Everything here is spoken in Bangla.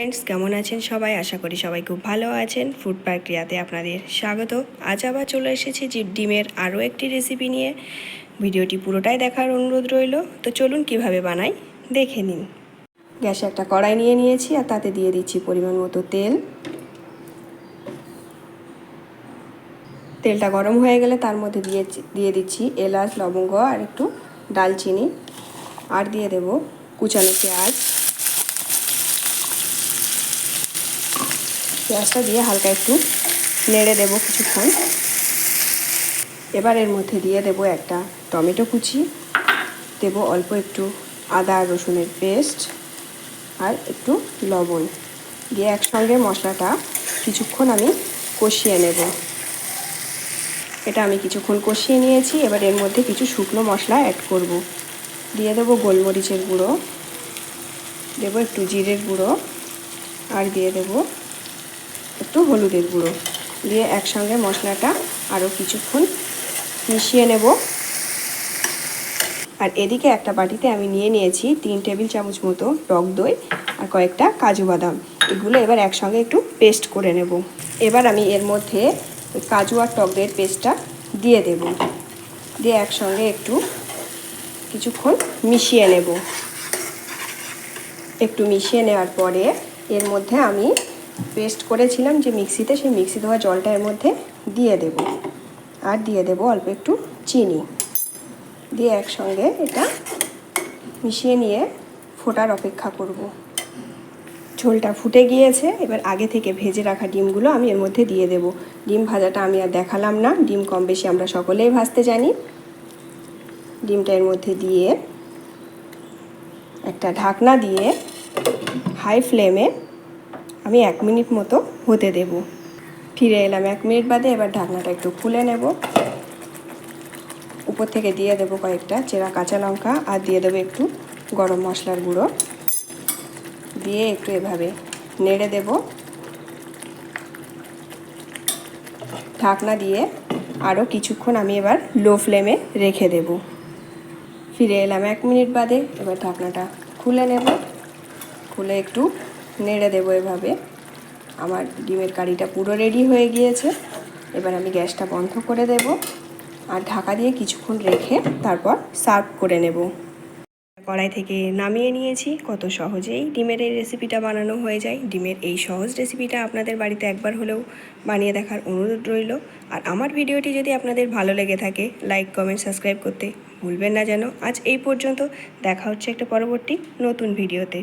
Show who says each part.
Speaker 1: ফ্রেন্ডস কেমন আছেন সবাই? আশা করি সবাই খুব ভালো আছেন। ফুড প্রক্রিয়াতে আপনাদের স্বাগত। আজ আবার চলে এসেছি যে ডিমের আরও একটি রেসিপি নিয়ে। ভিডিওটি পুরোটাই দেখার অনুরোধ রইল। তো চলুন কীভাবে বানাই, দেখে নিন। গ্যাসে একটা কড়াই নিয়ে নিয়েছি আর তাতে দিয়ে দিচ্ছি পরিমাণ মতো তেল। তেলটা গরম হয়ে গেলে তার মধ্যে দিয়ে দিয়ে দিচ্ছি এলাচ, লবঙ্গ আর একটু ডালচিনি। আর দিয়ে দেব কুচানো পেঁয়াজ। পেঁয়াজটা দিয়ে হালকা একটু নেড়ে দেব কিছুক্ষণ। এবার এর মধ্যে দিয়ে দেব একটা টমেটো কুচি, দেব অল্প একটু আদা রসুনের পেস্ট আর একটু লবণ। দিয়ে একসঙ্গে মশলাটা কিছুক্ষণ আমি কষিয়ে নেব। এটা আমি কিছুক্ষণ কষিয়ে নিয়েছি, এবার এর মধ্যে কিছু শুকনো মশলা অ্যাড করব। দিয়ে দেবো গোলমরিচের গুঁড়ো, দেবো একটু জিরের গুঁড়ো আর দিয়ে দেবো একটু হলুদের গুঁড়ো দিয়ে একসঙ্গে মশলাটা আরও কিছুক্ষণ মিশিয়ে নেব। আর এদিকে একটা বাটিতে আমি নিয়ে নিয়েছি তিন টেবিল চামচ মতো টক দই আর কয়েকটা কাজু বাদাম। এগুলো এবার একসঙ্গে একটু পেস্ট করে নেব। এবার আমি এর মধ্যে কাজু আর টক দইয়ের পেস্টটা দিয়ে দেব। দিয়ে একসঙ্গে একটু কিছুক্ষণ মিশিয়ে নেব। একটু মিশিয়ে নেওয়ার পরে এর মধ্যে আমি পেস্ট করেছিলাম যে মিক্সিতে, সেই মিক্সি ধোয়া জলটা এর মধ্যে দিয়ে দেব। আর দিয়ে দেব অল্প একটু চিনি। দিয়ে একসঙ্গে এটা মিশিয়ে নিয়ে ফোটার অপেক্ষা করব। ঝোলটা ফুটে গিয়েছে, এবার আগে থেকে ভেজে রাখা ডিমগুলো আমি এর মধ্যে দিয়ে দেব। ডিম ভাজাটা আমি আর দেখালাম না, ডিম কম বেশি আমরা সকলেই ভাজতে জানি। ডিমটা এর মধ্যে দিয়ে একটা ঢাকনা দিয়ে হাই ফ্লেমে আমি এক মিনিট মতো হতে দেব। ফিরে এলাম এক মিনিট বাদে, এবার ঢাকনাটা একটু খুলে নেব। উপর থেকে দিয়ে দেবো কয়েকটা চেরা কাঁচা লঙ্কা আর দিয়ে দেবো একটু গরম মশলার গুঁড়ো। দিয়ে একটু এভাবে নেড়ে দেব। ঢাকনা দিয়ে আরও কিছুক্ষণ আমি এবার লো ফ্লেমে রেখে দেব। ফিরে এলাম এক মিনিট বাদে, এবার ঢাকনাটা খুলে নেব। খুলে একটু নেড়ে দেবো এভাবে। আমার ডিমের কারিটা পুরো রেডি হয়ে গিয়েছে। এবার আমি গ্যাসটা বন্ধ করে দেব আর ঢাকা দিয়ে কিছুক্ষণ রেখে তারপর সার্ভ করে নেব। কড়াই থেকে নামিয়ে নিয়েছি। কত সহজেই ডিমের এই রেসিপিটা বানানো হয়ে যায়। ডিমের এই সহজ রেসিপিটা আপনাদের বাড়িতে একবার হলেও বানিয়ে দেখার অনুরোধ রইল। আর আমার ভিডিওটি যদি আপনাদের ভালো লেগে থাকে লাইক কমেন্ট সাবস্ক্রাইব করতে ভুলবেন না যেন। আজ এই পর্যন্ত দেখা হচ্ছে একটা পরবর্তী নতুন ভিডিওতে।